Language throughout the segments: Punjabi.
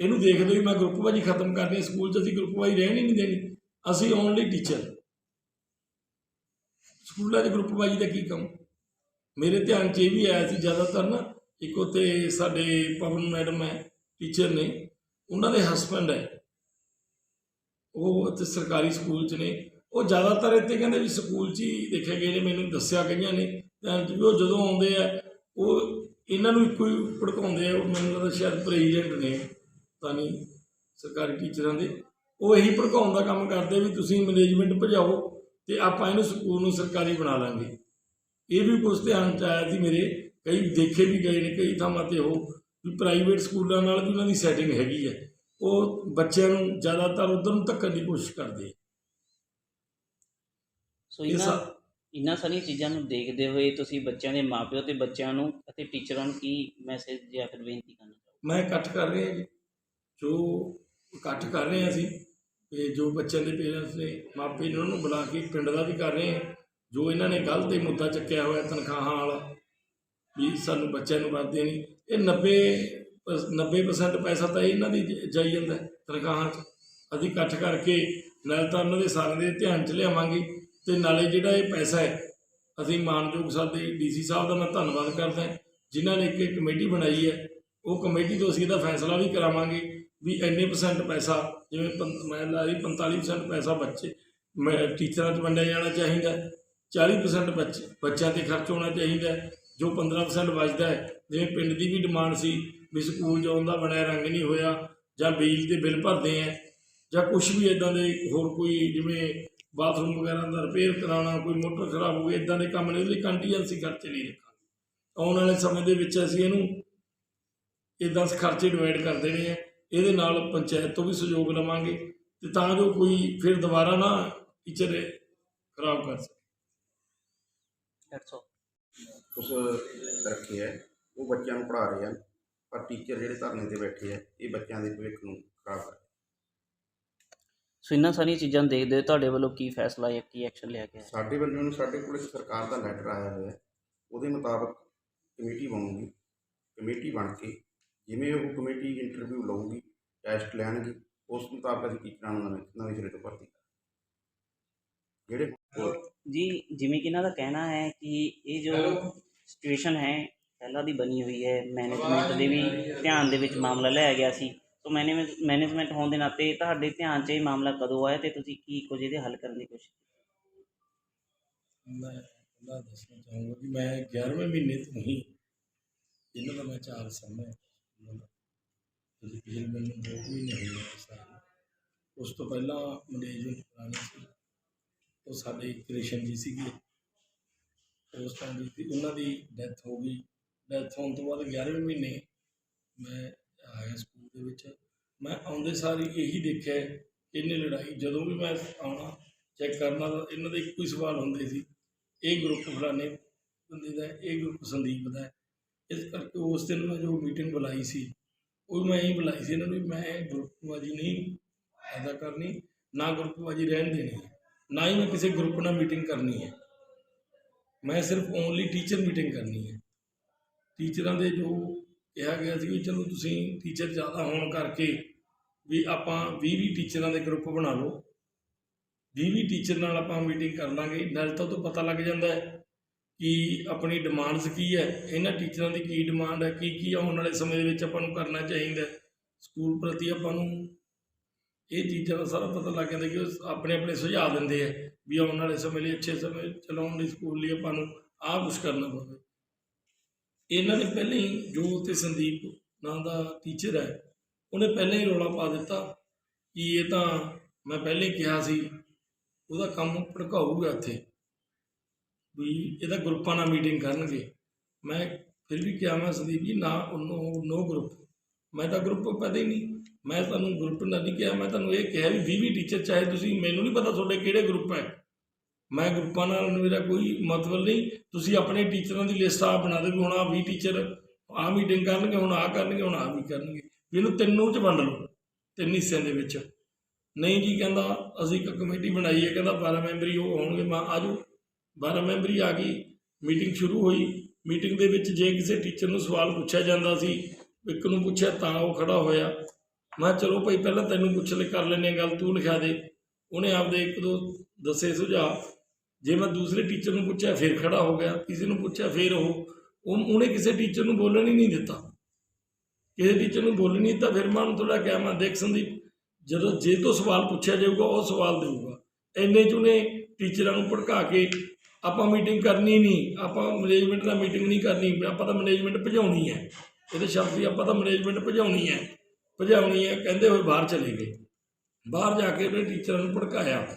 ਇਹਨੂੰ ਦੇਖਦੇ ਹੋਏ ਮੈਂ ਗਰੁੱਪਬਾਜੀ ਖਤਮ ਕਰਨੀ ਹੈ, ਸਕੂਲ 'ਚ ਅਸੀਂ ਗਰੁੱਪਬਾਜੀ ਰਹਿਣ ਹੀ ਨਹੀਂ ਦੇਣੀ। ਅਸੀਂ ਓਨਲੀ ਟੀਚਰ ਸਕੂਲਾਂ 'ਚ ਗਰੁੱਪਬਾਜੀ ਦਾ ਕੀ ਕੰਮ? ਮੇਰੇ ਧਿਆਨ 'ਚ ਇਹ ਵੀ ਆਇਆ ਸੀ ਜ਼ਿਆਦਾਤਰ ਨਾ, ਇੱਕ ਉੱਥੇ ਸਾਡੇ ਪਵਨ ਮੈਡਮ ਹੈ ਟੀਚਰ ਨੇ, ਉਹਨਾਂ ਦੇ ਹਸਬੰਡ ਹੈ। ਉਹ ਇੱਥੇ ਸਰਕਾਰੀ ਸਕੂਲ 'ਚ ਨੇ। ਉਹ ਜ਼ਿਆਦਾਤਰ ਇੱਥੇ ਕਹਿੰਦੇ ਵੀ ਸਕੂਲ 'ਚ ਹੀ ਦੇਖੇ ਗਏ ਨੇ ਮੈਨੂੰ ਦੱਸਿਆ ਕਈਆਂ ਨੇ ਧਿਆਨ 'ਚ ਵੀ ਉਹ ਜਦੋਂ ਆਉਂਦੇ ਆ, ਉਹ ਇਹਨਾਂ ਨੂੰ ਇੱਕੋ ਹੀ ਭੜਕਾਉਂਦੇ ਆ, ਉਹ ਮੈਨੂੰ ਲੱਗਦਾ ਸ਼ਾਇਦ ਪ੍ਰੈਜ਼ੀਡੈਂਟ ਨੇ। ਤਾਂ ਨਹੀਂ ਸਰਕਾਰੀ ਟੀਚਰਾਂ ਦੇ। ਉਹ ਇਹੀ ਭੜਕਾਉਣ ਦਾ ਕੰਮ ਕਰਦੇ ਵੀ ਤੁਸੀਂ ਮੈਨੇਜਮੈਂਟ ਭਜਾਓ ਤੇ ਆਪਾਂ ਇਹਨੂੰ ਸਕੂਲ ਨੂੰ ਸਰਕਾਰੀ ਬਣਾ ਲਾਂਗੇ। ਇਹ ਵੀ ਕੁਝ ਧਿਆਨ ਚ ਆਇਆ ਸੀ ਮੇਰੇ ਕਈ ਦੇਖੇ ਵੀ ਗਏ ਨੇ ਕਈ ਥਾਵਾਂ ਤੇ ਉਹ ਵੀ ਪ੍ਰਾਈਵੇਟ ਸਕੂਲਾਂ ਨਾਲ ਵੀ ਉਹਨਾਂ ਦੀ ਸੈਟਿੰਗ ਹੈਗੀ ਹੈ ਉਹ ਬੱਚਿਆਂ ਨੂੰ ਜ਼ਿਆਦਾਤਰ ਉਧਰ ਨੂੰ ਧੱਕਣ ਦੀ ਕੋਸ਼ਿਸ਼ ਕਰਦੇ। ਸੋ ਇਹ ਇਹਨਾਂ ਇਹਨਾਂ ਸਾਰੀਆਂ ਚੀਜ਼ਾਂ ਨੂੰ ਦੇਖਦੇ ਹੋਏ ਤੁਸੀਂ ਬੱਚਿਆਂ ਦੇ ਮਾਪਿਓ ਤੇ ਬੱਚਿਆਂ ਨੂੰ ਅਤੇ ਟੀਚਰਾਂ ਨੂੰ ਕੀ ਮੈਸੇਜ ਜਾਂ ਫਿਰ ਬੇਨਤੀ ਕਰਨਾ ਚਾਹੋਗੇ? ਮੈਂ ਇਕੱਠ ਕਰ ਰਹੇ ਜੀ। ਜੋ ਇਕੱਠ ਕਰ ਰਹੇ ਹਾਂ ਅਸੀਂ, ਤੇ ਜੋ ਬੱਚਿਆਂ ਦੇ ਪੇਰੈਂਟਸ ਨੇ, ਮਾਪੇ ਨੇ ਉਹਨਾਂ ਨੂੰ ਬੁਲਾ ਕੇ ਪਿੰਡ ਦਾ ਵੀ ਕਰ ਰਹੇ ਹਾਂ। ਜੋ ਇਹਨਾਂ ਨੇ ਗਲਤ ਹੀ ਮੁੱਦਾ ਚੱਕਿਆ ਹੋਇਆ ਤਨਖਾਹਾਂ ਵਾਲਾ, ਵੀ ਸਾਨੂੰ ਬੱਚਿਆਂ ਨੂੰ ਵੱਧ ਦੇਣੀ ਇਹ 90 ਪਰਸ- 90% ਪੈਸਾ ਤਾਂ ਇਹਨਾਂ ਦੀ ਜਾਈ ਜਾਂਦਾ ਤਨਖਾਹਾਂ 'ਚ। ਅਸੀਂ ਇਕੱਠ ਕਰਕੇ ਨਾਲ ਤਾਂ ਉਹਨਾਂ ਦੇ ਸਾਰਿਆਂ ਦੇ ਧਿਆਨ 'ਚ ਲਿਆਵਾਂਗੇ, ਤੇ ਨਾਲੇ ਜਿਹੜਾ ਇਹ ਪੈਸਾ ਹੈ, ਅਸੀਂ ਮਾਨਯੋਗ ਸਾਡੇ ਡੀਸੀ ਸਾਹਿਬ ਦਾ ਮੈਂ ਧੰਨਵਾਦ ਕਰਦਾ ਜਿਨ੍ਹਾਂ ਨੇ ਇੱਕ ਕਮੇਟੀ ਬਣਾਈ ਹੈ ਉਹ ਕਮੇਟੀ ਤੋਂ ਅਸੀਂ ਇਹਦਾ ਫੈਸਲਾ ਵੀ ਕਰਾਵਾਂਗੇ ਵੀ ਇੰਨੇ ਪਰਸੈਂਟ ਪੈਸਾ, ਜਿਵੇਂ ਪੰ- ਮੈਂ ਲਾ ਲਈ 45% ਪੈਸਾ ਬੱਚੇ, ਮੈਂ ਟੀਚਰਾਂ 'ਚ ਵੰਡਿਆ ਜਾਣਾ ਚਾਹੀਦਾ 40% ਬੱਚੇ, ਬੱਚਿਆਂ ਤੇ ਖਰਚ ਹੋਣਾ ਚਾਹੀਦਾ, ਜੋ 15% ਬਚਦਾ ਹੈ, ਜਿਵੇਂ ਪਿੰਡ ਦੀ ਵੀ ਡਿਮਾਂਡ ਸੀ ਵੀ ਸਕੂਲ ਜਾਉਣ ਦਾ ਬਣਿਆ ਰੰਗ ਨਹੀਂ ਹੋਇਆ, ਜਾਂ ਬਿਜਲੀ ਦੇ ਬਿੱਲ ਭਰਦੇ ਆ ਜਾਂ ਕੁਝ ਵੀ ਇਦਾਂ ਦੇ ਹੋਰ ਕੋਈ ਜਿਵੇਂ ਬਾਥਰੂਮ ਵਗੈਰਾ ਦਾ ਰਿਪੇਅਰ ਕਰਾਉਣਾ, ਕੋਈ ਮੋਟਰ ਖਰਾਬ ਹੋ ਗਈ ਇਦਾਂ ਦੇ ਕੰਮ ਨੇ, ਉਹਦੇ ਕੰਟੀਜੈਂਸੀ ਖਰਚੇ ਨਹੀਂ ਰੱਖਾਂਗੇ। ਆਉਣ ਵਾਲੇ ਸਮੇਂ ਦੇ ਵਿੱਚ ਅਸੀਂ ਇਹਨੂੰ ਇਦਾਂ ਖਰਚੇ ਡਿਵਾਈਡ ਕਰ ਦੇਣੇ ਆ। ਇਹਦੇ ਨਾਲ ਪੰਚਾਇਤ ਤੋਂ ਵੀ ਸਹਿਯੋਗ ਲਵਾਂਗੇ ਤੇ ਤਾਂ ਜੋ ਕੋਈ ਫਿਰ ਦੁਬਾਰਾ ਨਾ ਟੀਚਰ ਖਰਾਬ ਕਰ ਸਕੇ। ਦੈਟਸ ਆਲ ਕੁਛ ਰੱਖੇ ਹੈ। ਉਹ ਬੱਚਿਆਂ ਨੂੰ ਪੜ੍ਹਾ ਰਹੇ ਹਨ ਪਰ ਟੀਚਰ ਜਿਹੜੇ ਧਰਨੇ ਤੇ ਬੈਠੇ ਹੈ ਇਹ ਬੱਚਿਆਂ ਦੇ ਭਵਿੱਖ ਨੂੰ ਖਰਾਬ ਕਰ ਸੋ ਇਹਨਾਂ ਸਾਰੀਆਂ ਚੀਜ਼ਾਂ ਦੇਖਦੇ ਹੋਏ ਤੁਹਾਡੇ ਵੱਲੋਂ ਕੀ ਫੈਸਲਾ ਜਾਂ ਕੀ ਐਕਸ਼ਨ ਲਿਆ ਗਿਆ? ਸਾਡੇ ਵੱਲੋਂ ਨੂੰ ਸਾਡੇ ਕੋਲ ਇੱਕ ਸਰਕਾਰ ਦਾ ਲੈਟਰ ਆਇਆ ਹੋਇਆ ਹੈ। ਉਹਦੇ ਮੁਤਾਬਕ ਕਮੇਟੀ ਬਣੂਗੀ। ਕਮੇਟੀ ਬਣ ਕੇ ਜਿਵੇਂ ਉਹ ਕਮੇਟੀ ਇੰਟਰਵਿਊ ਲਊਗੀ ਟੈਸਟ ਲੈਣਗੀ ਉਸ ਮੁਤਾਬਕ ਅਸੀਂ ਟੀਚਰਾਂ ਨੂੰ ਨਵੇਂ ਨਵੇਂ ਸਿਰੇ ਤੋਂ ਭਰਤੀ ਕਰਾਂਗੇ। ਜਿਹੜੇ ਹੋਰ ਜੀ ਜਿਵੇਂ ਕਿ ਇਹਨਾਂ ਦਾ ਕਹਿਣਾ ਹੈ ਕਿ ਇਹ ਜੋ ਸਿਚੁਏਸ਼ਨ ਹੈ ਪਹਿਲਾਂ ਦੀ ਬਣੀ ਹੋਈ ਹੈ ਮੈਨੇਜਮੈਂਟ ਦੇ ਵੀ ਧਿਆਨ ਦੇ ਵਿੱਚ ਮਾਮਲਾ ਲਿਆ ਗਿਆ ਸੀ। ਸੋ ਮੈਨੇਜਮੈਂਟ ਮੈਨੇਜਮੈਂਟ ਹੋਣ ਦੇ ਨਾਤੇ ਤੁਹਾਡੇ ਧਿਆਨ 'ਚ ਇਹ ਮਾਮਲਾ ਕਦੋਂ ਆਇਆ ਤੇ ਤੁਸੀਂ ਕੀ ਕੁਝ ਇਹਦੇ ਹੱਲ ਕਰਨ ਦੀ ਕੋਸ਼ਿਸ਼ ਮੈਂ ਦੱਸਣਾ ਚਾਹੂੰਗਾ ਕਿ ਮੈਂ 11ਵੇਂ ਮਹੀਨੇ ਤੋਂ ਹੀ ਇਹਨਾਂ ਦਾ ਮੈਂ ਚਾਰ ਸਮਾਂ ਇਹਨਾਂ ਮੈਨੂੰ ਦੋ ਕੁ ਮਹੀਨੇ ਹੋਏ ਆ ਸਾਲ ਉਸ ਤੋਂ ਪਹਿਲਾਂ ਮੈਨੇਜਮੈਂਟ ਪੁਰਾਣੀ ਸੀ ਉਹ ਸਾਡੇ ਕ੍ਰਿਸ਼ਨ ਜੀ ਸੀਗੇ। ਉਸ ਟਾਈਮ ਦੀ ਸੀ, ਉਹਨਾਂ ਦੀ ਡੈਥ ਹੋ ਗਈ। ਡੈਥ ਹੋਣ ਤੋਂ ਬਾਅਦ 11ਵੇਂ ਮਹੀਨੇ ਮੈਂ ਆਇਆ ਸਕੂਲ ਦੇ ਵਿੱਚ। ਮੈਂ ਆਉਂਦੇ ਸਾਰ ਹੀ ਇਹੀ ਦੇਖਿਆ ਕਿ ਇਹਨੇ ਲੜਾਈ। ਜਦੋਂ ਵੀ ਮੈਂ ਆਉਣਾ ਚੈੱਕ ਕਰਨਾ ਤਾਂ ਇਹਨਾਂ ਦੇ ਇੱਕੋ ਹੀ ਸਵਾਲ ਹੁੰਦੇ ਸੀ। ਇਹ ਗਰੁੱਪ ਫਲਾਣੇ ਬੰਦੇ ਦਾ ਹੈ, ਇਹ ਗਰੁੱਪ ਸੰਦੀਪ ਦਾ। ਹੈ। ਇਸ ਕਰਕੇ ਉਸ ਦਿਨ ਮੈਂ ਜੋ ਮੀਟਿੰਗ ਬੁਲਾਈ ਸੀ, ਉਹ ਮੈਂ ਇਹੀ ਬੁਲਾਈ ਸੀ ਇਹਨਾਂ ਨੂੰ ਵੀ ਮੈਂ ਗਰੁੱਪਵਾਜੀ ਨਹੀਂ ਅਦਾ ਕਰਨੀ, ਨਾ ਗਰੁੱਪਵਾਜੀ ਰਹਿਣ ਦੇਣੀ ਨਾ ਹੀ ਮੈਂ ਕਿਸੇ ਗਰੁੱਪ ਨਾਲ ਮੀਟਿੰਗ ਕਰਨੀ ਹੈ। ਮੈਂ ਸਿਰਫ ਓਨਲੀ ਟੀਚਰ ਮੀਟਿੰਗ ਕਰਨੀ ਹੈ। ਟੀਚਰਾਂ ਦੇ ਜੋ ਕਿਹਾ ਗਿਆ ਸੀ ਵੀ ਚਲੋ ਤੁਸੀਂ ਟੀਚਰ ਜ਼ਿਆਦਾ ਹੋਣ ਕਰਕੇ ਵੀ ਆਪਾਂ 20 20 ਟੀਚਰਾਂ ਦੇ ਗਰੁੱਪ ਬਣਾ ਲਓ। 20 20 ਟੀਚਰ ਨਾਲ ਆਪਾਂ ਮੀਟਿੰਗ ਕਰ ਲਾਂਗੇ, ਨਾਲ ਤਾਂ ਉਹ ਤੋਂ ਪਤਾ ਲੱਗ ਜਾਂਦਾ ਹੈ ਕਿ ਆਪਣੀ ਡਿਮਾਂਡਸ ਕੀ ਹੈ, ਇਹਨਾਂ ਟੀਚਰਾਂ ਦੀ ਕੀ ਡਿਮਾਂਡ ਹੈ, ਕੀ ਕੀ ਆਉਣ ਵਾਲੇ ਸਮੇਂ ਦੇ ਵਿੱਚ ਆਪਾਂ ਨੂੰ ਕਰਨਾ ਚਾਹੀਦਾ ਸਕੂਲ ਪ੍ਰਤੀ ਆਪਾਂ ਨੂੰ ਇਹ ਚੀਜ਼ਾਂ ਦਾ ਸਾਰਾ ਪਤਾ ਲੱਗ ਜਾਂਦਾ ਕਿ ਉਹ ਆਪਣੇ ਆਪਣੇ ਸੁਝਾਅ ਦਿੰਦੇ ਆ ਵੀ ਆਉਣ ਵਾਲੇ ਸਮੇਂ ਲਈ, ਅੱਛੇ ਸਮੇਂ ਚਲਾਉਣ ਲਈ ਸਕੂਲ ਲਈ ਆਪਾਂ ਨੂੰ ਆਹ ਕੁਛ ਕਰਨਾ ਪਵੇ। ਇਹਨਾਂ ਨੇ ਪਹਿਲਾਂ ਹੀ ਜੋ ਤੇ ਸੰਦੀਪ ਨਾਂ ਦਾ ਟੀਚਰ ਹੈ, ਉਹਨੇ ਪਹਿਲਾਂ ਹੀ ਰੌਲਾ ਪਾ ਦਿੱਤਾ ਕਿ ਇਹ ਤਾਂ ਮੈਂ ਪਹਿਲਾਂ ਹੀ ਕਿਹਾ ਸੀ, ਉਹਦਾ ਕੰਮ ਭੜਕਾਊਗਾ ਇੱਥੇ। ਵੀ ਇਹਦਾ ਗਰੁੱਪਾਂ ਨਾਲ ਮੀਟਿੰਗ ਕਰਨਗੇ। ਮੈਂ ਫਿਰ ਵੀ ਕਿਹਾ, ਮੈਂ ਸੰਦੀਪ ਜੀ, ਨਾ ਨੋ ਨੋ ਗਰੁੱਪ ਮੈਂ ਤਾਂ ਗਰੁੱਪ ਪਤਾ ਹੀ ਨਹੀਂ। ਮੈਂ ਤੁਹਾਨੂੰ ਗਰੁੱਪ ਨਾਲ ਨਹੀਂ ਕਿਹਾ। ਮੈਂ ਤੁਹਾਨੂੰ ਇਹ ਕਿਹਾ ਵੀ 20 ਟੀਚਰ ਚਾਹੇ ਤੁਸੀਂ, ਮੈਨੂੰ ਨਹੀਂ ਪਤਾ ਤੁਹਾਡੇ ਕਿਹੜੇ ਗਰੁੱਪ ਹੈ। ਮੈਂ ਗਰੁੱਪਾਂ ਨਾਲ ਮੇਰਾ ਕੋਈ ਮਤਲਬ ਨਹੀਂ। ਤੁਸੀਂ ਆਪਣੇ ਟੀਚਰਾਂ ਦੀ ਲਿਸਟ ਆਪ ਬਣਾ ਦਿਓ ਵੀ ਹੁਣ ਆ 20 ਟੀਚਰ ਆਹ ਮੀਟਿੰਗ ਕਰਨਗੇ, ਹੁਣ ਆਹ ਕਰਨਗੇ, ਹੁਣ ਆਹ ਵੀ ਕਰਨਗੇ। ਵੀ ਇਹਨੂੰ ਤਿੰਨੋਂ ਚ ਵੰਡ ਲਓ, ਤਿੰਨ ਹਿੱਸਿਆਂ ਦੇ ਵਿੱਚ। ਨਹੀਂ ਜੀ ਕਹਿੰਦਾ, ਅਸੀਂ ਇੱਕ ਕਮੇਟੀ ਬਣਾਈ ਹੈ, ਕਹਿੰਦਾ 12 ਮੈਂਬਰੀ ਉਹ ਹੋਣਗੇ ਮੈਂ ਆਜੋ 12 ਮੈਂਬਰੀ ਆ ਗਈ ਮੀਟਿੰਗ ਸ਼ੁਰੂ ਹੋਈ। ਮੀਟਿੰਗ ਦੇ ਵਿੱਚ ਜੇ ਕਿਸੇ ਟੀਚਰ ਨੂੰ ਸਵਾਲ ਪੁੱਛਿਆ ਜਾਂਦਾ ਸੀ, ਇੱਕ ਨੂੰ ਪੁੱਛਿਆ ਤਾਂ ਉਹ ਖੜਾ ਹੋਇਆ। ਮੈਂ ਕਿਹਾ, ਚਲੋ ਭਾਈ, ਪਹਿਲਾਂ ਤੈਨੂੰ ਪੁੱਛ ਲੈ, ਕਰ ਲੈਨੇ ਗੱਲ, ਤੂੰ ਲਿਖਾ ਦੇ। ਉਹਨੇ ਆਪਦੇ ਇੱਕ ਦੋ ਦੱਸੇ ਸੁਝਾਅ। ਜੇ ਮੈਂ ਦੂਸਰੇ ਟੀਚਰ ਨੂੰ ਪੁੱਛਿਆ, ਫਿਰ ਖੜਾ ਹੋ ਗਿਆ। ਕਿਸੇ ਨੂੰ ਪੁੱਛਿਆ, ਫਿਰ ਉਹ। ਉਹਨੇ ਕਿਸੇ ਟੀਚਰ ਨੂੰ ਬੋਲਣ ਹੀ ਨਹੀਂ ਦਿੱਤਾ। ਕਿਸੇ ਟੀਚਰ ਨੂੰ ਬੋਲਣ ਨਹੀਂ ਦਿੱਤਾ, ਫਿਰ ਮੈਂ ਉਹਨੂੰ ਥੋੜਾ ਕਿਹਾ, ਮੈਂ ਦੇਖ ਸੰਦੀਪ, ਜਦੋਂ ਜੇ ਤੋਂ ਸਵਾਲ ਪੁੱਛਿਆ ਜਾਊਗਾ, ਉਹ ਸਵਾਲ ਦੇਊਗਾ। ਇੰਨੇ ਚ ਉਹਨੇ ਟੀਚਰਾਂ ਨੂੰ ਭੜਕਾ ਕੇ ਆਪਾਂ ਮੀਟਿੰਗ ਕਰਨੀ ਨਹੀਂ, ਆਪਾਂ ਮੈਨੇਜਮੈਂਟ ਨਾਲ ਮੀਟਿੰਗ ਨਹੀਂ ਕਰਨੀ, ਆਪਾਂ ਤਾਂ ਮੈਨੇਜਮੈਂਟ ਭਜਾਉਣੀ ਹੈ। ਇਹਦੇ ਸ਼ਬਦ ਸੀ ਆਪਾਂ ਤਾਂ ਮੈਨੇਜਮੈਂਟ ਭਜਾਉਣੀ ਹੈ। ਭਜਾਉਣੀ ਹੈ, ਕਹਿੰਦੇ ਹੋਏ ਬਾਹਰ ਚਲੇ ਗਏ। ਬਾਹਰ ਜਾ ਕੇ ਉਹਨੇ ਟੀਚਰਾਂ ਨੂੰ ਭੜਕਾਇਆ।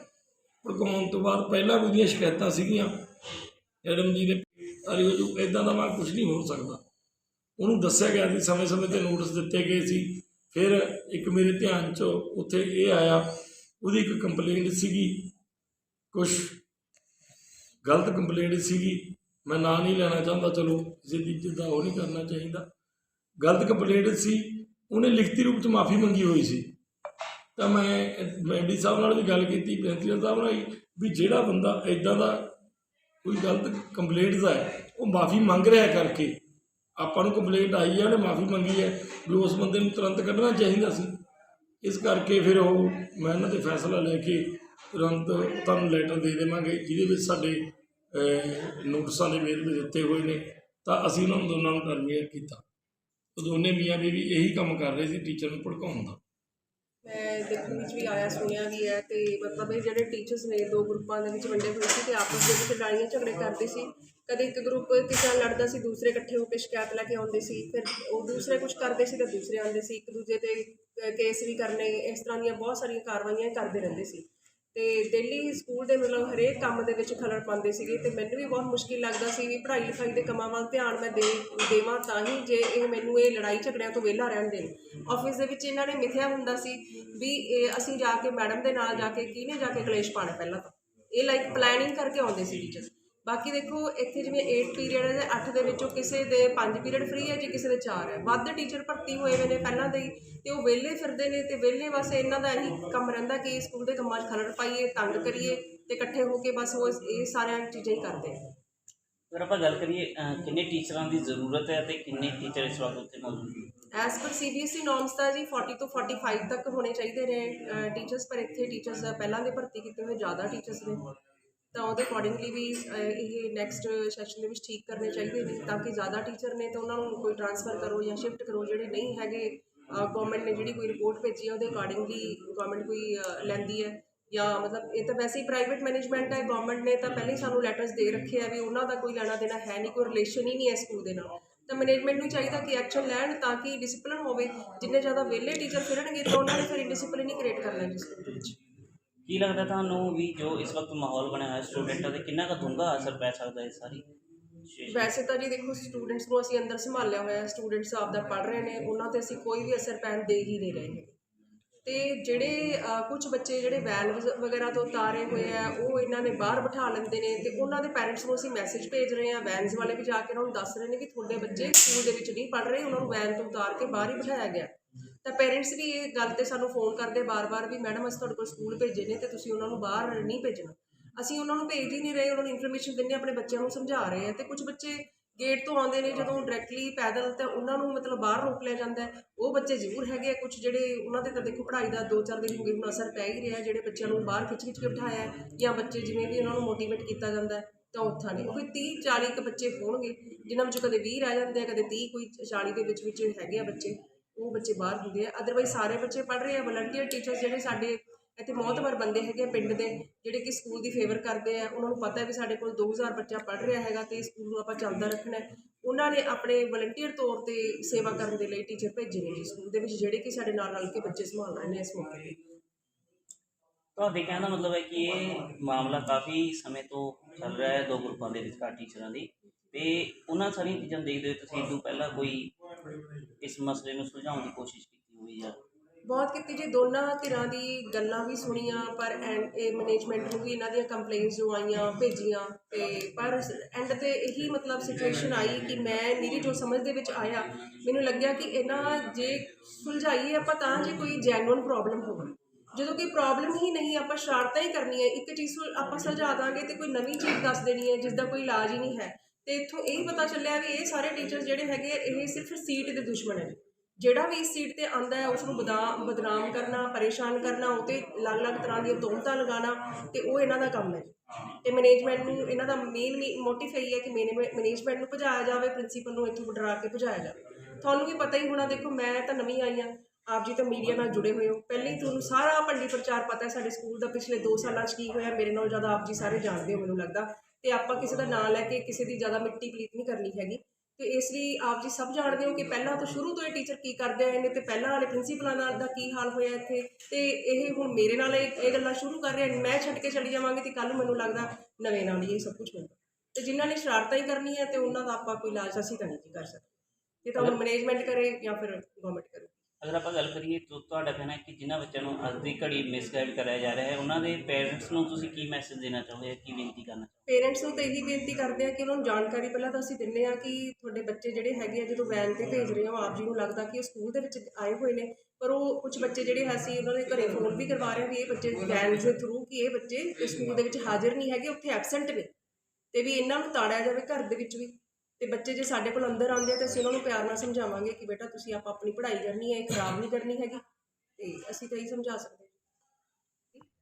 ਭੜਕਾਉਣ ਤੋਂ ਬਾਅਦ ਪਹਿਲਾਂ ਵੀ ਉਹਦੀਆਂ ਸ਼ਿਕਾਇਤਾਂ ਸੀਗੀਆਂ। ਮੈਡਮ ਜੀ ਨੇ ਅਰੇ ਉਹ ਇਦਾਂ ਦਾ ਮੈਂ ਕੁਝ ਨਹੀਂ ਹੋ ਸਕਦਾ। ਉਹਨੂੰ ਦੱਸਿਆ ਗਿਆ ਸੀ ਸਮੇਂ-ਸਮੇਂ ਤੇ ਨੋਟਿਸ ਦਿੱਤੇ ਗਏ ਸੀ। ਫਿਰ ਇੱਕ ਮੇਰੇ ਧਿਆਨ 'ਚ ਉੱਥੇ ਇਹ ਆਇਆ, ਉਹਦੀ ਇੱਕ ਕੰਪਲੇਂਟ ਸੀਗੀ। ਕੁਝ ਗਲਤ ਕੰਪਲੇਂਟ ਸੀਗੀ। ਮੈਂ ਨਾਂ ਨਹੀਂ ਲੈਣਾ ਚਾਹੁੰਦਾ, ਚਲੋ, ਕਿਸੇ ਦੀ ਜਿੱਦਾਂ ਉਹ ਨਹੀਂ ਕਰਨਾ ਚਾਹੀਦਾ। ਗਲਤ ਕੰਪਲੇਂਟ ਸੀ, ਉਹਨੇ ਲਿਖਤੀ ਰੂਪ 'ਚ ਮਾਫੀ ਮੰਗੀ ਹੋਈ ਸੀ। ਤਾਂ ਮੈਂ ਮੈਂ ਡੀ ਸਾਹਿਬ ਨਾਲ ਵੀ ਗੱਲ ਕੀਤੀ ਪ੍ਰਿੰਸੀਪਲ ਸਾਹਿਬ ਨਾਲ ਵੀ- ਜਿਹੜਾ ਬੰਦਾ ਇਦਾਂ ਦਾ ਕੋਈ ਗਲਤ ਕੰਪਲੇਂਟਸ ਹੈ, ਉਹ ਮਾਫੀ ਮੰਗ ਰਿਹਾ ਕਰਕੇ। ਆਪਾਂ ਨੂੰ ਕੰਪਲੇਂਟ ਆਈ ਹੈ, ਉਹਨੇ ਮਾਫੀ ਮੰਗੀ ਹੈ। ਵੀ ਉਸ ਬੰਦੇ ਨੂੰ ਤੁਰੰਤ ਕੱਢਣਾ ਚਾਹੀਦਾ ਸੀ। ਇਸ ਕਰਕੇ ਫਿਰ ਉਹ, ਮੈਂ ਇਹਨਾਂ ਤੇ ਫੈਸਲਾ ਲੈ ਕੇ ਤੁਰੰਤ ਤੁਹਾਨੂੰ ਲੈਟਰ ਦੇ ਦੇਵਾਂਗੇ, ਜਿਹਦੇ ਵਿੱਚ ਸਾਡੇ ਨੋਟਿਸਾਂ ਦੇ ਵੇਰਵੇ ਦਿੱਤੇ ਹੋਏ ਨੇ, ਤਾਂ ਅਸੀਂ ਉਹਨਾਂ ਨੂੰ ਦੋਨਾਂ ਨੂੰ ਟਰਮੀਨੇਟ ਕੀਤਾ। ਉਹ ਦੋਨੇ ਮੀਆਂ ਬੀਵੀ ਇਹੀ ਕੰਮ ਕਰ ਰਹੇ ਸੀ ਟੀਚਰ ਨੂੰ ਭੜਕਾਉਣ ਦਾ। ਮੈਂ ਦੇਖਣ ਵਿੱਚ ਵੀ ਆਇਆ, ਸੁਣਿਆ ਵੀ ਹੈ ਤੇ ਮਤਲਬ ਇਹ ਜਿਹੜੇ ਟੀਚਰਸ ਨੇ, ਦੋ ਗਰੁੱਪਾਂ ਦੇ ਵਿੱਚ ਵੰਡੇ ਹੋਏ ਸੀ ਤੇ ਆਪਸ ਦੇ ਵਿੱਚ ਲੜਾਈਆਂ ਝਗੜੇ ਕਰਦੇ ਸੀ। ਕਦੇ ਇੱਕ ਗਰੁੱਪ ਕਿਸੇ ਨਾਲ ਲੜਦਾ ਸੀ, ਦੂਸਰੇ ਇਕੱਠੇ ਹੋ ਕੇ ਸ਼ਿਕਾਇਤ ਲੈ ਕੇ ਆਉਂਦੇ ਸੀ, ਫਿਰ ਉਹ ਦੂਸਰੇ ਕੁਝ ਕਰਦੇ ਸੀ ਤਾਂ ਦੂਸਰੇ ਆਉਂਦੇ ਸੀ, ਇੱਕ ਦੂਜੇ ਤੇ ਕੇਸ ਵੀ ਕਰਨੇ, ਇਸ ਤਰ੍ਹਾਂ ਦੀਆਂ ਬਹੁਤ ਸਾਰੀਆਂ ਕਾਰਵਾਈਆਂ ਕਰਦੇ ਰਹਿੰਦੇ ਸੀ। ਤੇ ਡੇਲੀ ਸਕੂਲ ਦੇ ਮਤਲਬ ਹਰੇਕ ਕੰਮ ਦੇ ਵਿੱਚ ਖਲਲ ਪਾਉਂਦੇ ਸੀਗੇ ਤੇ ਮੈਨੂੰ ਵੀ ਬਹੁਤ ਮੁਸ਼ਕਿਲ ਲੱਗਦਾ ਸੀ ਵੀ ਪੜ੍ਹਾਈ ਲਿਖਾਈ ਦੇ ਕੰਮਾਂ ਵੱਲ ਧਿਆਨ ਮੈਂ ਦੇ, ਦੇਵਾਂ ਤਾਂ ਹੀ ਜੇ ਇਹ ਮੈਨੂੰ ਇਹ ਲੜਾਈ ਝਗੜਿਆਂ ਤੋਂ ਵਿਹਲਾ ਰਹਿਣ ਦੇਣ। ਆਫਿਸ ਦੇ ਵਿੱਚ ਇਹਨਾਂ ਨੇ ਮਿਥਿਆ ਹੁੰਦਾ ਸੀ ਵੀ, ਇਹ ਅਸੀਂ ਜਾ ਕੇ ਮੈਡਮ ਦੇ ਨਾਲ ਜਾ ਕੇ ਕਿਹਨੇ ਜਾ ਕੇ ਕਲੇਸ਼ ਪਾਣਾ ਪਹਿਲਾਂ ਤਾਂ? ਇਹ ਲਾਈਕ ਪਲੈਨਿੰਗ ਕਰਕੇ ਆਉਂਦੇ ਸੀ ਟੀਚਰਸ ਬਾਕੀ ਦੇਖੋ ਇੱਥੇ ਜਿਵੇਂ 8 ਪੀਰੀਅਡ ਹੈ 8 ਦੇ ਵਿੱਚੋਂ ਕਿਸੇ ਦੇ 5 ਪੀਰੀਅਡ ਫ੍ਰੀ ਹੈ ਜੀ ਕਿਸੇ ਦੇ 4 ਹੈ। ਵੱਧ ਟੀਚਰ ਭਰਤੀ ਹੋਏ ਹੋਏ ਨੇ ਪਹਿਲਾਂ ਦੇ ਹੀ ਤੇ ਉਹ ਵਿਹਲੇ ਫਿਰਦੇ ਨੇ ਤੇ ਵਿਹਲੇ ਬਸ ਇਹਨਾਂ ਦਾ ਇਹੀ ਕੰਮ ਰਹਿੰਦਾ ਕਿ ਸਕੂਲ ਦੇ ਕੰਮਾਂ 'ਚ ਖਲੜ ਪਾਈਏ ਤੰਗ ਕਰੀਏ ਤੇ ਇਕੱਠੇ ਹੋ ਕੇ ਬਸ ਉਹ ਇਹ ਸਾਰੀਆਂ ਚੀਜ਼ਾਂ ਹੀ ਕਰਦੇ ਆ। ਅਗਰ ਆਪਾਂ ਗੱਲ ਕਰੀਏ ਕਿੰਨੇ ਟੀਚਰਾਂ ਦੀ ਜ਼ਰੂਰਤ ਹੈ ਤੇ ਕਿੰਨੇ ਟੀਚਰ ਇਸ ਵਕਤ ਉੱਥੇ ਮੌਜੂਦ ਨੇ? ਐਸ ਪਰ ਸੀਬੀਐਸਈ ਨੋਰਮਸ ਤਾਂ ਜੀ 40 ਤੋਂ 45 ਤੱਕ ਹੋਣੇ ਚਾਹੀਦੇ ਨੇ ਟੀਚਰਸ ਪਰ ਇੱਥੇ ਟੀਚਰਸ ਪਹਿਲਾਂ ਦੇ ਭਰਤੀ ਕੀਤੇ ਹੋਏ ਜ਼ਿਆਦਾ ਟੀਚਰਸ ਨੇ। ਤਾਂ ਉਹਦੇ ਅਕੋਰਡਿੰਗਲੀ ਵੀ ਇਹ ਨੈਕਸਟ ਸੈਸ਼ਨ ਦੇ ਵਿੱਚ ਠੀਕ ਕਰਨੇ ਚਾਹੀਦੇ ਨੇ ਤਾਂ ਕਿ ਜ਼ਿਆਦਾ ਟੀਚਰ ਨੇ ਤਾਂ ਉਹਨਾਂ ਨੂੰ ਕੋਈ ਟਰਾਂਸਫਰ ਕਰੋ ਜਾਂ ਸ਼ਿਫਟ ਕਰੋ, ਜਿਹੜੇ ਨਹੀਂ ਹੈਗੇ ਗਵਰਨਮੈਂਟ ਨੇ ਜਿਹੜੀ ਕੋਈ ਰਿਪੋਰਟ ਭੇਜੀ ਹੈ ਉਹਦੇ ਅਕੋਰਡਿੰਗਲੀ ਗਵਰਨਮੈਂਟ ਕੋਈ ਲੈਂਦੀ ਹੈ ਜਾਂ ਮਤਲਬ ਇਹ ਤਾਂ ਵੈਸੇ ਹੀ ਪ੍ਰਾਈਵੇਟ ਮੈਨੇਜਮੈਂਟ ਹੈ ਗਵਰਨਮੈਂਟ ਨੇ ਤਾਂ ਪਹਿਲਾਂ ਹੀ ਸਾਨੂੰ ਲੈਟਰਸ ਦੇ ਰੱਖੇ ਆ ਵੀ ਉਹਨਾਂ ਦਾ ਕੋਈ ਲੈਣਾ ਦੇਣਾ ਹੈ ਨਹੀਂ, ਕੋਈ ਰਿਲੇਸ਼ਨ ਹੀ ਨਹੀਂ ਹੈ ਸਕੂਲ ਦੇ ਨਾਲ। ਤਾਂ ਮੈਨੇਜਮੈਂਟ ਨੂੰ ਚਾਹੀਦਾ ਕਿ ਐਕਸ਼ਨ ਲੈਣ ਤਾਂ ਕਿ ਡਿਸਪਲਿਨ ਹੋਵੇ, ਜਿੰਨੇ ਜ਼ਿਆਦਾ ਵਿਹਲੇ ਟੀਚਰ ਫਿਰਣਗੇ ਤਾਂ ਉਹਨਾਂ ਨੇ ਫਿਰ ਇਨਡਿਸਪਲਿਨ ਹੀ ਕ੍ਰੀਏਟ ਕਰ ਲੈਣੀ ਸਕੂਲ ਦੇ ਵਿੱਚ। ਕੀ ਲੱਗਦਾ ਤੁਹਾਨੂੰ ਵੀ ਜੋ ਇਸ ਵਕਤ ਮਾਹੌਲ ਬਣਿਆ ਹੋਇਆ ਸਟੂਡੈਂਟਾਂ ਤੇ ਕਿੰਨਾ ਕੁ ਡੂੰਘਾ ਅਸਰ ਪੈ ਸਕਦਾ ਹੈ ਸਾਰੀ ਵੈਸੇ ਤਾਂ ਜੀ ਦੇਖੋ ਸਟੂਡੈਂਟਸ ਨੂੰ ਅਸੀਂ ਅੰਦਰ ਸੰਭਾਲਿਆ ਹੋਇਆ ਸਟੂਡੈਂਟਸ ਆਪਦਾ ਪੜ੍ਹ ਰਹੇ ਨੇ, ਉਹਨਾਂ ਤੇ ਅਸੀਂ ਕੋਈ ਵੀ ਅਸਰ ਪੈਣ ਦੇ ਹੀ ਨਹੀਂ ਰਹੇ ਹੈਗੇ। ਤੇ ਜਿਹੜੇ ਕੁਝ ਬੱਚੇ ਜਿਹੜੇ ਵੈਨ ਵਜ਼- ਵਗੈਰਾ ਤੋਂ ਉਤਾਰੇ ਹੋਏ ਆ, ਉਹ ਇਹਨਾਂ ਨੇ ਬਾਹਰ ਬਿਠਾ ਲੈਂਦੇ ਨੇ ਤੇ ਉਹਨਾਂ ਦੇ ਪੈਰੈਂਟਸ ਨੂੰ ਅਸੀਂ ਮੈਸੇਜ ਭੇਜ ਰਹੇ ਆ ਵੈਨਸ ਵਾਲੇ ਵੀ ਜਾ ਕੇ ਉਹਨਾਂ ਨੂੰ ਦੱਸ ਰਹੇ ਨੇ ਕਿ ਤੁਹਾਡੇ ਬੱਚੇ ਸਕੂਲ ਦੇ ਵਿੱਚ ਨਹੀਂ ਪੜ੍ਹ ਰਹੇ, ਉਹਨਾਂ ਨੂੰ ਵੈਨ ਤੋਂ ਉਤਾਰ ਕੇ ਬਾਹਰ ਹੀ ਬਿਠਾਇਆ ਗਿਆ। ਤਾਂ ਪੇਰੈਂਟਸ ਵੀ ਇਹ ਗੱਲ ਤੇ ਸਾਨੂੰ ਫੋਨ ਕਰਦੇ ਬਾਰ-ਬਾਰ ਵੀ ਮੈਡਮ ਅਸੀਂ ਤੁਹਾਡੇ ਕੋਲ ਸਕੂਲ ਭੇਜੇ ਨੇ ਤੇ ਤੁਸੀਂ ਉਹਨਾਂ ਨੂੰ ਬਾਹਰ ਨਹੀਂ ਭੇਜਣਾ। ਅਸੀਂ ਉਹਨਾਂ ਨੂੰ ਭੇਜ ਹੀ ਨਹੀਂ ਰਹੇ, ਉਹਨਾਂ ਨੂੰ ਇਨਫੋਰਮੇਸ਼ਨ ਦਿੰਦੇ ਆਪਣੇ ਬੱਚਿਆਂ ਨੂੰ ਸਮਝਾ ਰਹੇ ਆ ਤੇ ਕੁਝ ਬੱਚੇ ਗੇਟ ਤੋਂ ਆਉਂਦੇ ਨੇ ਜਦੋਂ ਡਾਇਰੈਕਟਲੀ ਪੈਦਲ ਤਾਂ ਉਹਨਾਂ ਨੂੰ ਮਤਲਬ ਬਾਹਰ ਰੋਕ ਲਿਆ ਜਾਂਦਾ ਉਹ ਬੱਚੇ ਜ਼ਰੂਰ ਹੈਗੇ ਆ, ਕੁਝ ਜਿਹੜੇ ਉਹਨਾਂ ਦੇ ਤਾਂ ਦੇਖੋ ਪੜ੍ਹਾਈ ਦਾ 2-4 ਦਿਨ ਹੋ ਗਏ, ਹੁਣ ਅਸਰ ਪੈ ਹੀ ਰਿਹਾ, ਜਿਹੜੇ ਬੱਚਿਆਂ ਨੂੰ ਬਾਹਰ ਖਿੱਚ-ਖਿੱਚ ਕੇ ਬਿਠਾਇਆ ਜਾਂ ਬੱਚੇ ਜਿਵੇਂ ਵੀ ਉਹਨਾਂ ਨੂੰ ਮੋਟੀਵੇਟ ਕੀਤਾ ਜਾਂਦਾ ਹੈ, ਤਾਂ ਉੱਥਾਂ ਨੇ ਕੋਈ 30 40 ਕੁ ਬੱਚੇ ਹੋਣਗੇ, ਜਿਨ੍ਹਾਂ ਵਿੱਚੋਂ ਕਦੇ 20 ਰਹਿ ਜਾਂਦੇ ਆ, ਕਦੇ 30 ਕੋਈ 40 ਦੇ ਵਿੱਚ ਵਿੱਚ ਹੈਗੇ ਆ ਬੱਚੇ। ਉਹ ਬੱਚੇ ਬਾਹਰ ਹੁੰਦੇ ਆ। ਅਦਰਵਾਈਜ਼ ਸਾਰੇ ਬੱਚੇ ਪੜ੍ਹ ਰਹੇ ਆ ਵਲੰਟੀਅਰ ਟੀਚਰਸ ਜਿਹੜੇ ਸਾਡੇ ਇੱਥੇ ਮੌਤਬਰ ਬੰਦੇ ਹੈਗੇ ਪਿੰਡ ਦੇ, ਜਿਹੜੇ ਕਿ ਸਕੂਲ ਦੀ ਫੇਵਰ ਕਰਦੇ ਆ। ਉਹਨਾਂ ਨੂੰ ਪਤਾ ਵੀ ਸਾਡੇ ਕੋਲ 2000 ਬੱਚਾ ਪੜ੍ਹ ਰਿਹਾ ਹੈਗਾ ਤੇ ਸਕੂਲ ਨੂੰ ਆਪਾਂ ਚੱਲਦਾ ਰੱਖਣਾ ਉਹਨਾਂ ਨੇ ਆਪਣੇ ਵਲੰਟੀਅਰ ਤੌਰ ਤੇ ਸੇਵਾ ਕਰਨ ਦੇ ਲਈ ਟੀਚਰ ਭੇਜੇ ਨੇ ਜੀ ਸਕੂਲ ਦੇ ਵਿੱਚ, ਜਿਹੜੇ ਕਿ ਸਾਡੇ ਨਾਲ ਰਲ ਕੇ ਬੱਚੇ ਸੰਭਾਲ ਰਹੇ ਨੇ ਇਸ ਮੌਕੇ ਤੇ। ਤੁਹਾਡੇ ਕਹਿਣ ਦਾ ਮਤਲਬ ਹੈ ਕਿ ਇਹ ਮਾਮਲਾ ਕਾਫੀ ਸਮੇਂ ਤੋਂ ਚੱਲ ਰਿਹਾ ਹੈ, ਦੋ ਗਰੁੱਪਾਂ ਦੇ ਵਿਚਕਾਰ ਟੀਚਰਾਂ ਦੀ। ਤੇ ਉਹਨਾਂ ਸਾਰੀਆਂ ਚੀਜ਼ਾਂ ਦੇਖਦੇ ਹੋਏ ਤੁਸੀਂ ਤੋਂ ਪਹਿਲਾਂ ਕੋਈ ਇਸ ਮਸਲੇ ਨੂੰ ਸੁਲਝਾਉਣ ਦੀ ਕੋਸ਼ਿਸ਼ ਕੀਤੀ ਹੋਈ ਜਾਂ ਬਹੁਤ ਕੀਤੀ ਜੀ, ਦੋਨਾਂ ਧਿਰਾਂ ਦੀ ਗੱਲਾਂ ਵੀ ਸੁਣੀਆਂ, ਪਰ ਐਂਡ ਇਹ ਮੈਨੇਜਮੈਂਟ ਨੂੰ ਵੀ ਇਹਨਾਂ ਦੀਆਂ ਕੰਪਲੇਂਟਸ ਜੋ ਆਈਆਂ, ਭੇਜੀਆਂ, ਤੇ ਪਰ ਐਂਡ ਤੇ ਇਹੀ ਮਤਲਬ ਸਿਚੁਏਸ਼ਨ ਆਈ ਕਿ ਮੈਂ ਮੇਰੀ ਜੋ ਸਮਝ ਦੇ ਵਿੱਚ ਆਇਆ, ਮੈਨੂੰ ਲੱਗਿਆ ਕਿ ਇਹਨਾਂ ਜੇ ਸੁਲਝਾਈਏ ਆਪਾਂ ਤਾਂ ਜੇ ਕੋਈ ਜੈਨੂਇਨ ਪ੍ਰੋਬਲਮ ਹੋਵੇ। ਜਦੋਂ ਕੋਈ ਪ੍ਰੋਬਲਮ ਹੀ ਨਹੀਂ, ਆਪਾਂ ਸ਼ਰਾਰਤਾਂ ਹੀ ਕਰਨੀਆਂ, ਇੱਕ ਚੀਜ਼ ਸੁਲ- ਆਪਾਂ ਸੁਲਝਾ ਦਾਂਗੇ ਤੇ ਕੋਈ ਨਵੀਂ ਚੀਜ਼ ਦੱਸ ਦੇਣੀ ਹੈ ਜਿਸ ਦਾ ਕੋਈ ਇਲਾਜ ਹੀ ਨਹੀਂ ਹੈ। ਤੇ ਇੱਥੋਂ ਇਹ ਪਤਾ ਚੱਲਿਆ ਵੀ ਇਹ ਸਾਰੇ ਟੀਚਰ ਜਿਹੜੇ ਹੈਗੇ ਆ, ਇਹ ਸਿਰਫ ਸੀਟ ਦੇ ਦੁਸ਼ਮਣ ਹੈ ਜਿਹੜਾ ਵੀ ਇਸ ਸੀਟ ਤੇ ਆਂਦਾ ਹੈ ਉਸ ਨੂੰ ਬਦਾਮ ਬਦਨਾਮ ਕਰਨਾ ਪਰੇਸ਼ਾਨ ਕਰਨਾ ਉਹ ਤੇ ਅਲੱਗ-ਅਲੱਗ ਤਰ੍ਹਾਂ ਦੀਆਂ ਤੋਹਮਤਾਂ ਲਗਾਉਣਾ ਤੇ ਉਹ ਇਹਨਾਂ ਦਾ ਕੰਮ ਹੈ। ਤੇ ਮੈਨੇਜਮੈਂਟ ਨੂੰ ਇਹਨਾਂ ਦਾ ਮੇਨ ਮੋਟਿਵ ਇਹੀ ਹੈ ਕਿ ਮੈਨੇਜਮੈਂਟ ਨੂੰ ਭਜਾਇਆ ਜਾਵੇ ਪ੍ਰਿੰਸੀਪਲ ਨੂੰ ਇੱਥੋਂ ਡਰਾ ਕੇ ਭਜਾਇਆ ਜਾਵੇ। ਤੁਹਾਨੂੰ ਵੀ ਪਤਾ ਹੀ ਹੋਣਾ ਦੇਖੋ ਮੈਂ ਤਾਂ ਨਵੀਂ ਆਈ ਹਾਂ ਆਪ ਜੀ ਤਾਂ ਮੀਡੀਆ ਨਾਲ ਜੁੜੇ ਹੋਏ ਹੋ। ਪਹਿਲੇ ਹੀ ਤੁਹਾਨੂੰ ਸਾਰਾ ਭੰਡੀ ਪ੍ਰਚਾਰ ਪਤਾ ਹੈ ਸਾਡੇ ਸਕੂਲ ਦਾ ਪਿਛਲੇ 2 ਸਾਲਾਂ 'ਚ ਕੀ ਹੋਇਆ ਮੇਰੇ ਨਾਲ ਜ਼ਿਆਦਾ ਆਪ ਜੀ ਸਾਰੇ ਜਾਣਦੇ ਹੋ ਮੈਨੂੰ ਲੱਗਦਾ। ਤੇ ਆਪਾਂ ਕਿਸੇ ਦਾ ਨਾਂ ਲੈ ਕੇ ਕਿਸੇ ਦੀ ਜ਼ਿਆਦਾ ਮਿੱਟੀ ਪਲੀਤ ਨਹੀਂ ਕਰਨੀ ਹੈਗੀ। ਤੇ ਇਸ ਲਈ ਆਪ ਜੀ ਸਭ ਜਾਣਦੇ ਹੋ ਕਿ ਪਹਿਲਾਂ ਤੋਂ ਸ਼ੁਰੂ ਤੋਂ ਇਹ ਟੀਚਰ ਕੀ ਕਰਦੇ ਆਏ ਨੇ ਤੇ ਪਹਿਲਾਂ ਵਾਲੇ ਪ੍ਰਿੰਸੀਪਲਾਂ ਨਾਲ ਦਾ ਕੀ ਹਾਲ ਹੋਇਆ ਇੱਥੇ। ਤੇ ਇਹ ਹੁਣ ਮੇਰੇ ਨਾਲ ਇਹ ਗੱਲਾਂ ਸ਼ੁਰੂ ਕਰ ਰਹੇ ਨੇ ਮੈਂ ਛੱਡ ਕੇ ਚਲੀ ਜਾਵਾਂਗੀ ਤੇ ਕੱਲ ਨੂੰ ਮੈਨੂੰ ਲੱਗਦਾ ਨਵੇਂ ਨਾਲ ਹੀ ਇਹ ਸਭ ਕੁਝ ਹੋਊਗਾ ਤੇ ਜਿਨ੍ਹਾਂ ਨੇ ਸ਼ਰਾਰਤਾਂ ਹੀ ਕਰਨੀ ਹੈ ਤੇ ਉਹਨਾਂ ਦਾ ਆਪਾਂ ਕੋਈ ਇਲਾਜ ਅਸੀਂ ਤਾਂ ਨਹੀਂ ਜੀ ਕਰ ਸਕਦੇ। ਇਹ ਤਾਂ ਮੈਨੇਜਮੈਂਟ ਕਰੇ ਜਾਂ ਫਿਰ ਗਵਰਨਮੈਂਟ ਕਰੇ। ਅਗਰ ਆਪਾਂ ਗੱਲ ਕਰੀਏ ਤਾਂ ਤੁਹਾਡਾ ਕਹਿਣਾ ਹੈ ਕਿ ਜਿਨ੍ਹਾਂ ਬੱਚਿਆਂ ਨੂੰ ਅੱਜ ਦੀ ਘੜੀ ਮਿਸਗਾਈਡ ਕਰਾਇਆ ਜਾ ਰਿਹਾ ਹੈ, ਉਹਨਾਂ ਦੇ ਪੇਰੈਂਟਸ ਨੂੰ ਤੁਸੀਂ ਕੀ ਮੈਸੇਜ ਦੇਣਾ ਚਾਹੋਗੇ ਕੀ ਬੇਨਤੀ ਕਰਨਾ ਪੇਰੈਂਟਸ ਨੂੰ ਤਾਂ ਇਹੀ ਬੇਨਤੀ ਕਰਦੇ ਆ ਕਿ ਉਹਨਾਂ ਨੂੰ ਜਾਣਕਾਰੀ ਪਹਿਲਾਂ ਤਾਂ ਅਸੀਂ ਦਿੰਨੇ ਆ ਕਿ ਤੁਹਾਡੇ ਬੱਚੇ ਜਿਹੜੇ ਹੈਗੇ ਆ, ਜਦੋਂ ਵੈਨ ਤੇ ਭੇਜ ਰਹੇ ਹੋ ਆਪ ਜੀ ਨੂੰ ਲੱਗਦਾ ਕਿ ਉਹ ਸਕੂਲ ਦੇ ਵਿੱਚ ਆਏ ਹੋਏ ਨੇ, ਪਰ ਉਹ ਕੁਝ ਬੱਚੇ ਜਿਹੜੇ ਹੈ ਅਸੀਂ ਉਹਨਾਂ ਦੇ ਘਰੇ ਫੋਨ ਵੀ ਕਰਵਾ ਰਹੇ ਵੀ ਇਹ ਬੱਚੇ ਵੈਨ ਦੇ ਥਰੂ ਕਿ ਇਹ ਬੱਚੇ ਸਕੂਲ ਦੇ ਵਿੱਚ ਹਾਜ਼ਰ ਨਹੀਂ ਹੈਗੇ, ਉੱਥੇ ਐਬਸੈਂਟ ਨੇ ਤੇ ਵੀ ਇਹਨਾਂ ਨੂੰ ਤਾੜਿਆ ਜਾਵੇ ਘਰ ਦੇ ਵਿੱਚ ਵੀ। ਤੇ ਬੱਚੇ ਜੇ ਸਾਡੇ ਕੋਲ ਅੰਦਰ ਆਉਂਦੇ ਆ ਤੇ ਅਸੀਂ ਉਹਨਾਂ ਨੂੰ ਪਿਆਰ ਨਾਲ ਸਮਝਾਵਾਂਗੇ ਕਿ ਬੇਟਾ ਤੁਸੀਂ ਆਪਾਂ ਆਪਣੀ ਪੜ੍ਹਾਈ ਕਰਨੀ ਹੈ, ਇਹ ਖਰਾਬ ਨਹੀਂ ਕਰਨੀ ਹੈਗੀ। ਤੇ ਅਸੀਂ ਤਾਂ ਇਹੀ ਸਮਝਾ ਸਕਦੇ ਹਾਂ।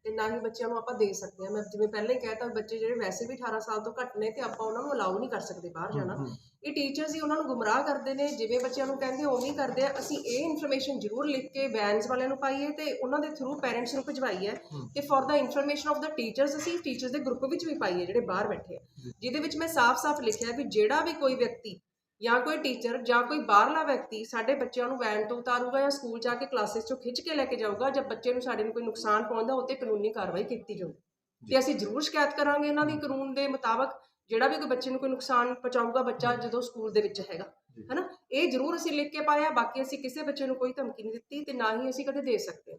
ਤੇ ਨਾ ਹੀ ਬੱਚਿਆਂ ਨੂੰ ਆਪਾਂ ਦੇ ਸਕਦੇ ਹਾਂ। ਮੈਂ ਜਿਵੇਂ ਪਹਿਲਾਂ ਹੀ ਕਹਿਤਾ ਬੱਚੇ ਜਿਹੜੇ ਵੈਸੇ ਵੀ 18 ਸਾਲ ਤੋਂ ਘੱਟ ਨੇ ਤੇ ਆਪਾਂ ਉਹਨਾਂ ਨੂੰ ਅਲਾਉ ਨਹੀਂ ਕਰ ਸਕਦੇ ਬਾਹਰ ਜਾਣਾ। ਇਹ ਟੀਚਰਸ ਹੀ ਉਹਨਾਂ ਨੂੰ ਗੁੰਮਰਾਹ ਕਰਦੇ ਨੇ ਜਿਵੇਂ ਬੱਚਿਆਂ ਨੂੰ ਕਹਿੰਦੇ ਉਵੇਂ ਹੀ ਕਰਦੇ ਆ। ਅਸੀਂ ਇਹ ਇਨਫੋਰਮੇਸ਼ਨ ਜ਼ਰੂਰ ਲਿਖ ਕੇ ਵੈਨਸ ਵਾਲਿਆਂ ਨੂੰ ਪਾਈਏ ਤੇ ਉਹਨਾਂ ਦੇ ਥਰੂ ਪੈਰੈਂਟਸ ਨੂੰ ਭਿਜਵਾਈ ਹੈ। ਕਿ for the information of the teachers ਅਸੀਂ ਟੀਚਰਸ ਦੇ ਗਰੁੱਪ ਵਿੱਚ ਵੀ ਪਾਈਏ ਜਿਹੜੇ ਬਾਹਰ ਬੈਠੇ ਆ। ਜਿਹਦੇ ਵਿੱਚ ਮੈਂ ਸਾਫ਼-ਸਾਫ਼ ਲਿਖਿਆ ਵੀ ਜਿਹੜਾ ਵੀ ਕੋਈ ਵਿਅਕਤੀ ਜਾਂ ਕੋਈ ਟੀਚਰ ਜਾਂ ਕੋਈ ਬਾਹਰਲਾ ਵਿਅਕਤੀ ਸਾਡੇ ਬੱਚਿਆਂ ਨੂੰ ਵੈਨ ਤੋਂ ਉਤਾਰੂਗਾ ਜਾਂ ਸਕੂਲ ਜਾ ਕੇ ਕਲਾਸਿਸ ਚੋਂ ਖਿੱਚ ਕੇ ਲੈ ਕੇ ਜਾਊਗਾ ਜਾਂ ਬੱਚੇ ਨੂੰ ਸਾਡੇ ਨੂੰ ਕੋਈ ਨੁਕਸਾਨ ਪਹੁੰਚਦਾ ਉਹ 'ਤੇ ਕਾਨੂੰਨੀ ਕਾਰਵਾਈ ਕੀਤੀ ਜਾਊਗੀ ਤੇ ਅਸੀਂ ਜ਼ਰੂਰ ਸ਼ਿਕਾਇਤ ਕਰਾਂਗੇ ਇਹਨਾਂ ਦੀ ਕਾਨੂੰਨ ਦੇ ਮੁਤਾਬਕ ਜਿਹੜਾ ਵੀ ਕੋਈ ਬੱਚੇ ਨੂੰ ਕੋਈ ਨੁਕਸਾਨ ਪਹੁੰਚਾਊਗਾ ਬੱਚਾ ਜਦੋਂ ਸਕੂਲ ਦੇ ਵਿੱਚ ਹੈਗਾ ਹਨਾ? ਇਹ ਜ਼ਰੂਰ ਅਸੀਂ ਲਿਖ ਕੇ ਪਾਇਆ ਬਾਕੀ ਅਸੀਂ ਕਿਸੇ ਬੱਚੇ ਨੂੰ ਕੋਈ ਧਮਕੀ ਨਹੀਂ ਦਿੱਤੀ ਤੇ ਨਾ ਹੀ ਅਸੀਂ ਕਦੇ ਦੇ ਸਕਦੇ।